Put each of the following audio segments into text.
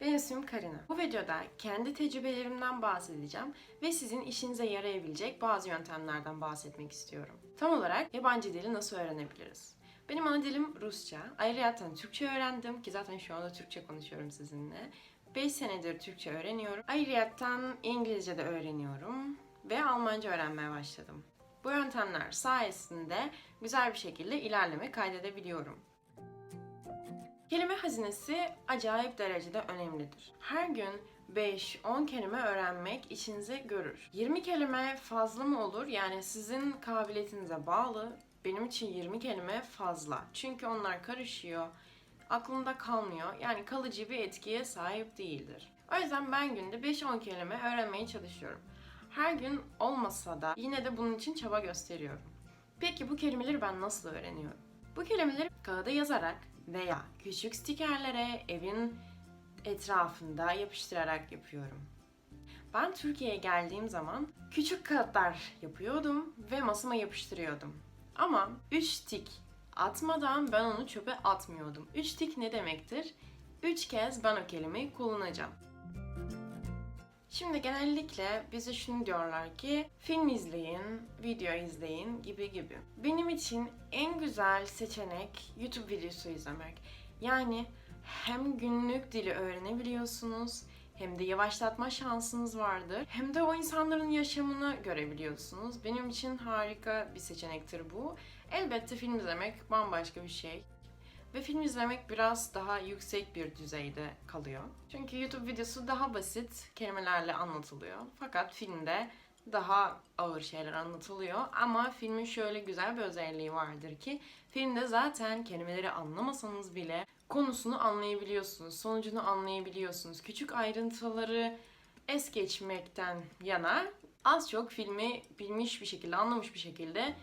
Ben ismim Karina. Bu videoda kendi tecrübelerimden bahsedeceğim ve sizin işinize yarayabilecek bazı yöntemlerden bahsetmek istiyorum. Tam olarak yabancı dili nasıl öğrenebiliriz? Benim ana dilim Rusça. Ayrıca Türkçe öğrendim ki zaten şu anda Türkçe konuşuyorum sizinle. 5 senedir Türkçe öğreniyorum. Ayrıca İngilizce de öğreniyorum ve Almanca öğrenmeye başladım. Bu yöntemler sayesinde güzel bir şekilde ilerleme kaydedebiliyorum. Kelime hazinesi acayip derecede önemlidir. Her gün 5-10 kelime öğrenmek işinize görür. 20 kelime fazla mı olur? Yani sizin kabiliyetinize bağlı. Benim için 20 kelime fazla. Çünkü onlar karışıyor, aklımda kalmıyor. Yani kalıcı bir etkiye sahip değildir. O yüzden ben günde 5-10 kelime öğrenmeye çalışıyorum. Her gün olmasa da yine de bunun için çaba gösteriyorum. Peki bu kelimeleri ben nasıl öğreniyorum? Bu kelimeleri kağıda yazarak veya küçük stikerlere evin etrafında yapıştırarak yapıyorum. Ben Türkiye'ye geldiğim zaman küçük kağıtlar yapıyordum ve masama yapıştırıyordum. Ama 3 tik atmadan ben onu çöpe atmıyordum. 3 tik ne demektir? 3 kez ben o kelimeyi kullanacağım. Şimdi genellikle bize şunu diyorlar ki film izleyin, video izleyin gibi gibi. Benim için en güzel seçenek YouTube videosu izlemek. Yani hem günlük dili öğrenebiliyorsunuz hem de yavaşlatma şansınız vardır. Hem de o insanların yaşamını görebiliyorsunuz. Benim için harika bir seçenektir bu. Elbette film izlemek bambaşka bir şey. Ve film izlemek biraz daha yüksek bir düzeyde kalıyor. Çünkü YouTube videosu daha basit kelimelerle anlatılıyor. Fakat filmde daha ağır şeyler anlatılıyor. Ama filmin şöyle güzel bir özelliği vardır ki filmde zaten kelimeleri anlamasanız bile konusunu anlayabiliyorsunuz, sonucunu anlayabiliyorsunuz. Küçük ayrıntıları es geçmekten yana az çok filmi bilmiş bir şekilde, anlamış bir şekilde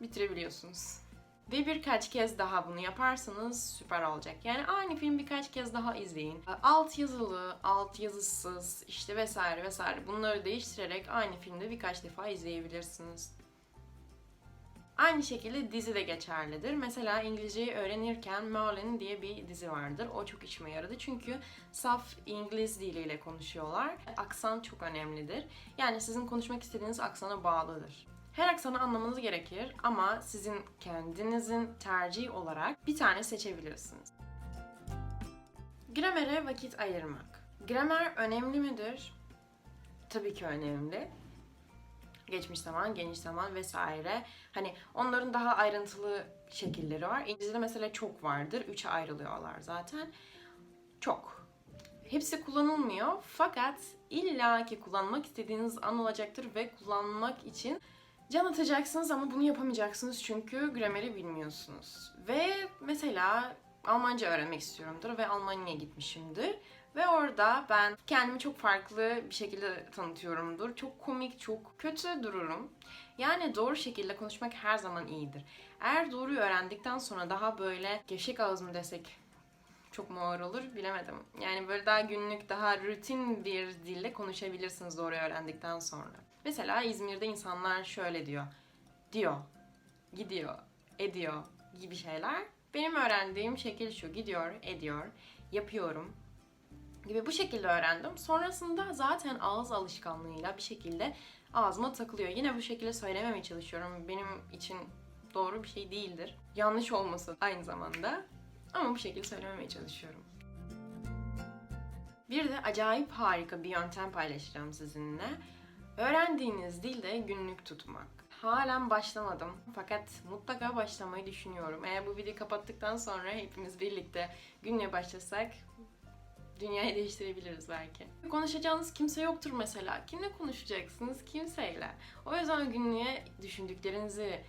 bitirebiliyorsunuz. Ve birkaç kez daha bunu yaparsanız süper olacak. Yani aynı film birkaç kez daha izleyin. Alt yazılı, alt yazısız işte vesaire vesaire bunları değiştirerek aynı filmde birkaç defa izleyebilirsiniz. Aynı şekilde dizi de geçerlidir. Mesela İngilizceyi öğrenirken Merlin diye bir dizi vardır. O çok işime yaradı çünkü saf İngiliz diliyle konuşuyorlar. Aksan çok önemlidir. Yani sizin konuşmak istediğiniz aksana bağlıdır. Her aksanı anlamanız gerekir ama sizin kendinizin tercihi olarak bir tane seçebilirsiniz. Gramere vakit ayırmak. Gramer önemli midir? Tabii ki önemli. Geçmiş zaman, geniş zaman vesaire. Hani onların daha ayrıntılı şekilleri var. İngilizce'de mesela çok vardır. Üçe ayrılıyorlar zaten. Çok. Hepsi kullanılmıyor fakat illaki kullanmak istediğiniz an olacaktır ve kullanmak için Can atacaksınız ama bunu yapamayacaksınız çünkü grameri bilmiyorsunuz. Ve mesela Almanca öğrenmek istiyorumdur ve Almanya'ya gitmişimdir. Ve orada ben kendimi çok farklı bir şekilde tanıtıyorumdur. Çok komik, çok kötü dururum. Yani doğru şekilde konuşmak her zaman iyidir. Eğer doğruyu öğrendikten sonra daha böyle gevşek ağız mı desek çok mu ağır olur bilemedim. Yani böyle daha günlük, daha rutin bir dille konuşabilirsiniz doğru öğrendikten sonra. Mesela İzmir'de insanlar şöyle diyor. Diyor, gidiyor, ediyor gibi şeyler. Benim öğrendiğim şekil şu. Gidiyor, ediyor, yapıyorum gibi bu şekilde öğrendim. Sonrasında zaten ağız alışkanlığıyla bir şekilde ağzıma takılıyor. Yine bu şekilde söylememeye çalışıyorum. Benim için doğru bir şey değildir. Yanlış olması aynı zamanda. Ama bu şekilde söylememeye çalışıyorum. Bir de acayip harika bir yöntem paylaşacağım sizinle. Öğrendiğiniz dilde günlük tutmak. Halen başlamadım fakat mutlaka başlamayı düşünüyorum. Eğer bu videoyu kapattıktan sonra hepimiz birlikte günlüğe başlasak dünyayı değiştirebiliriz belki. Konuşacağınız kimse yoktur mesela. Kimle konuşacaksınız? Kimseyle. O yüzden günlüğe düşündüklerinizi,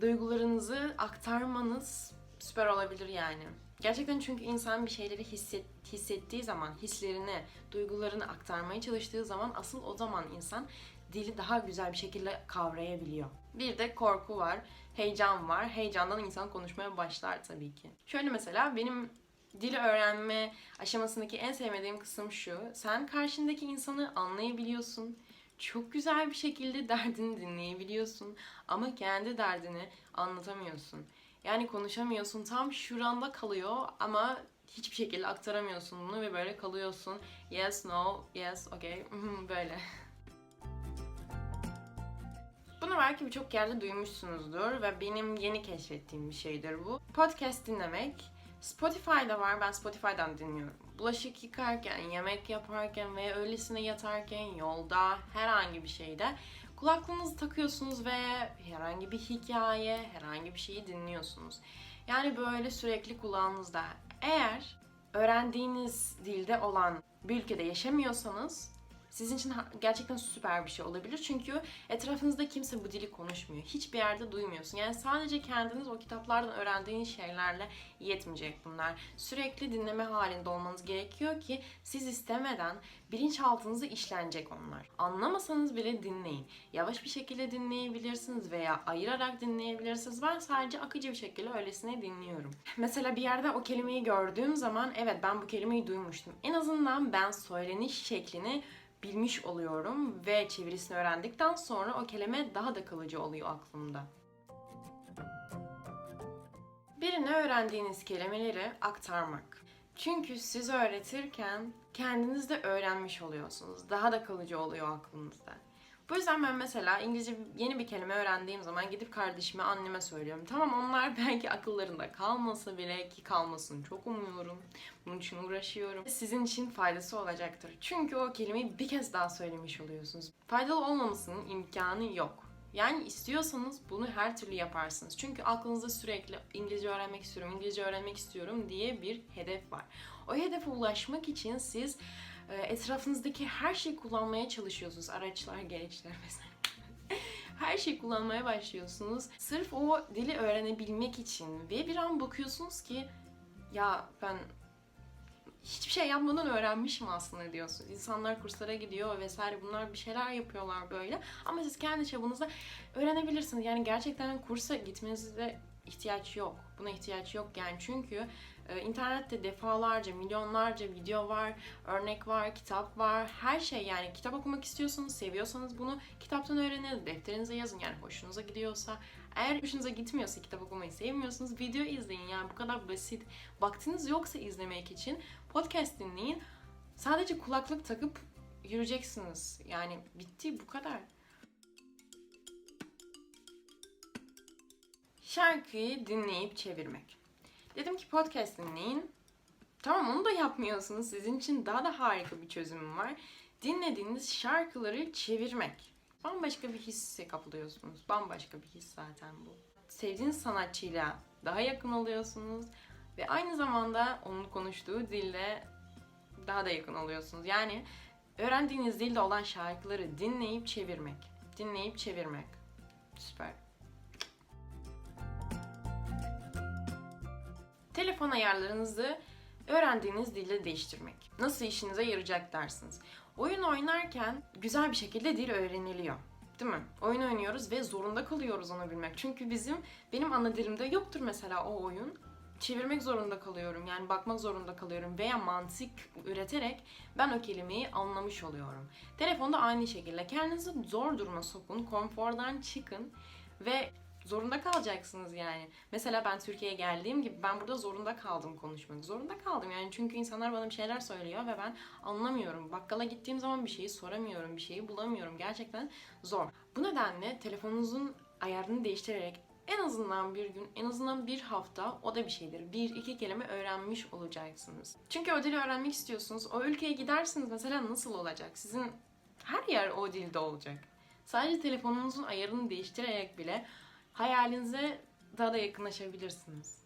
duygularınızı aktarmanız süper olabilir yani. Gerçekten çünkü insan bir şeyleri hisset, hissettiği zaman, hislerini, duygularını aktarmaya çalıştığı zaman asıl o zaman insan dili daha güzel bir şekilde kavrayabiliyor. Bir de korku var, heyecan var. Heyecandan insan konuşmaya başlar tabii ki. Şöyle mesela benim dili öğrenme aşamasındaki en sevmediğim kısım şu. Sen karşındaki insanı anlayabiliyorsun. Çok güzel bir şekilde derdini dinleyebiliyorsun ama kendi derdini anlatamıyorsun. Yani konuşamıyorsun. Tam şuranda kalıyor ama hiçbir şekilde aktaramıyorsun bunu ve böyle kalıyorsun. Yes, no, yes, okay, böyle. Bunu belki birçok yerde duymuşsunuzdur ve benim yeni keşfettiğim bir şeydir bu. Podcast dinlemek. Spotify'da var, ben Spotify'dan dinliyorum. Bulaşık yıkarken, yemek yaparken ve öylesine yatarken, yolda, herhangi bir şeyde kulaklığınızı takıyorsunuz ve herhangi bir hikaye, herhangi bir şeyi dinliyorsunuz. Yani böyle sürekli kulağınızda. Eğer öğrendiğiniz dilde olan bir ülkede yaşamıyorsanız sizin için gerçekten süper bir şey olabilir. Çünkü etrafınızda kimse bu dili konuşmuyor. Hiçbir yerde duymuyorsun. Yani sadece kendiniz o kitaplardan öğrendiğiniz şeylerle yetmeyecek bunlar. Sürekli dinleme halinde olmanız gerekiyor ki siz istemeden bilinçaltınıza işlenecek onlar. Anlamasanız bile dinleyin. Yavaş bir şekilde dinleyebilirsiniz veya ayırarak dinleyebilirsiniz. Ben sadece akıcı bir şekilde öylesine dinliyorum. Mesela bir yerde o kelimeyi gördüğüm zaman evet ben bu kelimeyi duymuştum. En azından ben söyleniş şeklini bilmiş oluyorum ve çevirisini öğrendikten sonra o kelime daha da kalıcı oluyor aklımda. Birine öğrendiğiniz kelimeleri aktarmak. Çünkü siz öğretirken kendiniz de öğrenmiş oluyorsunuz. Daha da kalıcı oluyor aklınızda. Bu yüzden ben mesela İngilizce yeni bir kelime öğrendiğim zaman gidip kardeşime, anneme söylüyorum. Tamam onlar belki akıllarında kalmasa bile ki kalmasın çok umuyorum. Bunun için uğraşıyorum. Sizin için faydası olacaktır. Çünkü o kelimeyi bir kez daha söylemiş oluyorsunuz. Faydalı olmamasının imkanı yok. Yani istiyorsanız bunu her türlü yaparsınız. Çünkü aklınızda sürekli İngilizce öğrenmek istiyorum, İngilizce öğrenmek istiyorum diye bir hedef var. O hedefe ulaşmak için siz etrafınızdaki her şeyi kullanmaya çalışıyorsunuz. Araçlar, gereçler mesela. her şeyi kullanmaya başlıyorsunuz. Sırf o dili öğrenebilmek için ve bir an bakıyorsunuz ki ya ben hiçbir şey yapmadan öğrenmişim aslında diyorsunuz. İnsanlar kurslara gidiyor vesaire bunlar bir şeyler yapıyorlar böyle. Ama siz kendi çabınızla öğrenebilirsiniz. Yani gerçekten kursa gitmenize ihtiyaç yok. Buna ihtiyaç yok yani çünkü e, internette defalarca, milyonlarca video var, örnek var, kitap var, her şey yani kitap okumak istiyorsanız, seviyorsanız bunu kitaptan öğrenin, defterinize yazın yani hoşunuza gidiyorsa. Eğer hoşunuza gitmiyorsa, kitap okumayı sevmiyorsanız video izleyin yani bu kadar basit. Vaktiniz yoksa izlemek için podcast dinleyin. Sadece kulaklık takıp yürüyeceksiniz. Yani bitti bu kadar. Şarkıyı dinleyip çevirmek. Dedim ki podcast dinleyin. Tamam onu da yapmıyorsunuz. Sizin için daha da harika bir çözümüm var. Dinlediğiniz şarkıları çevirmek. Bambaşka bir hisse kapılıyorsunuz. Bambaşka bir his zaten bu. Sevdiğiniz sanatçıyla daha yakın oluyorsunuz. Ve aynı zamanda onun konuştuğu dille daha da yakın oluyorsunuz. Yani öğrendiğiniz dilde olan şarkıları dinleyip çevirmek. Dinleyip çevirmek. Süper. Telefon ayarlarınızı öğrendiğiniz dilde değiştirmek. Nasıl işinize yarayacak dersiniz. Oyun oynarken güzel bir şekilde dil öğreniliyor. Değil mi? Oyun oynuyoruz ve zorunda kalıyoruz onu bilmek. Çünkü bizim benim ana dilimde yoktur mesela o oyun. Çevirmek zorunda kalıyorum. Yani bakmak zorunda kalıyorum veya mantık üreterek ben o kelimeyi anlamış oluyorum. Telefonda aynı şekilde kendinizi zor duruma sokun, konfordan çıkın ve zorunda kalacaksınız yani. Mesela ben Türkiye'ye geldiğim gibi ben burada zorunda kaldım konuşmak. Zorunda kaldım yani çünkü insanlar bana bir şeyler söylüyor ve ben anlamıyorum. Bakkala gittiğim zaman bir şeyi soramıyorum, bir şeyi bulamıyorum. Gerçekten zor. Bu nedenle telefonunuzun ayarını değiştirerek en azından bir gün, en azından bir hafta o da bir şeydir. Bir, iki kelime öğrenmiş olacaksınız. Çünkü o dili öğrenmek istiyorsunuz. O ülkeye gidersiniz mesela nasıl olacak? Sizin her yer o dilde olacak. Sadece telefonunuzun ayarını değiştirerek bile hayalinize daha da yakınlaşabilirsiniz.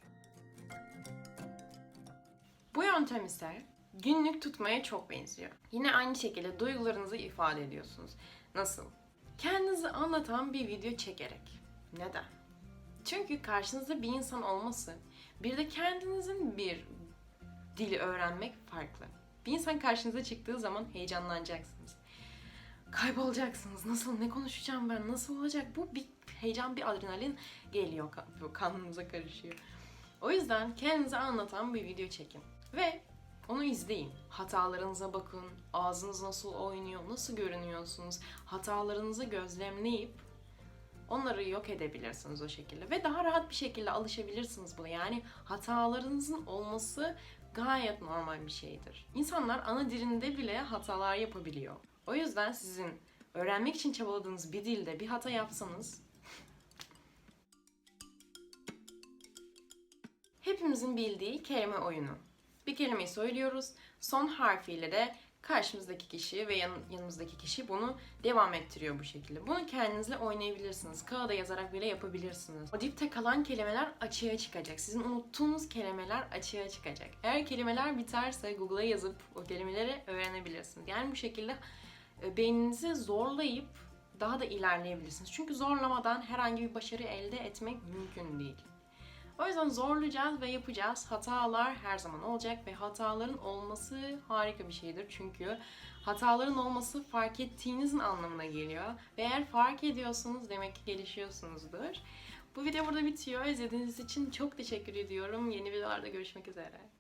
Bu yöntem ise günlük tutmaya çok benziyor. Yine aynı şekilde duygularınızı ifade ediyorsunuz. Nasıl? Kendinizi anlatan bir video çekerek. Neden? Çünkü karşınızda bir insan olması, bir de kendinizin bir dili öğrenmek farklı. Bir insan karşınıza çıktığı zaman heyecanlanacaksınız. Kaybolacaksınız. Nasıl, ne konuşacağım ben, nasıl olacak? Bu bir heyecan, bir adrenalin geliyor, kan- kanınıza karışıyor. O yüzden kendinize anlatan bir video çekin. Ve onu izleyin. Hatalarınıza bakın. Ağzınız nasıl oynuyor, nasıl görünüyorsunuz. Hatalarınızı gözlemleyip onları yok edebilirsiniz o şekilde. Ve daha rahat bir şekilde alışabilirsiniz buna. Yani hatalarınızın olması gayet normal bir şeydir. İnsanlar ana dilinde bile hatalar yapabiliyor. O yüzden sizin öğrenmek için çabaladığınız bir dilde bir hata yapsanız hepimizin bildiği kelime oyunu. Bir kelimeyi söylüyoruz. Son harfiyle de karşımızdaki kişi ve yan- yanımızdaki kişi bunu devam ettiriyor bu şekilde. Bunu kendinizle oynayabilirsiniz. Kağıda yazarak bile yapabilirsiniz. O dipte kalan kelimeler açığa çıkacak. Sizin unuttuğunuz kelimeler açığa çıkacak. Eğer kelimeler biterse Google'a yazıp o kelimeleri öğrenebilirsiniz. Yani bu şekilde beyninizi zorlayıp daha da ilerleyebilirsiniz. Çünkü zorlamadan herhangi bir başarı elde etmek mümkün değil. O yüzden zorlayacağız ve yapacağız. Hatalar her zaman olacak ve hataların olması harika bir şeydir. Çünkü hataların olması fark ettiğinizin anlamına geliyor. Ve eğer fark ediyorsanız demek ki gelişiyorsunuzdur. Bu video burada bitiyor. İzlediğiniz için çok teşekkür ediyorum. Yeni videolarda görüşmek üzere.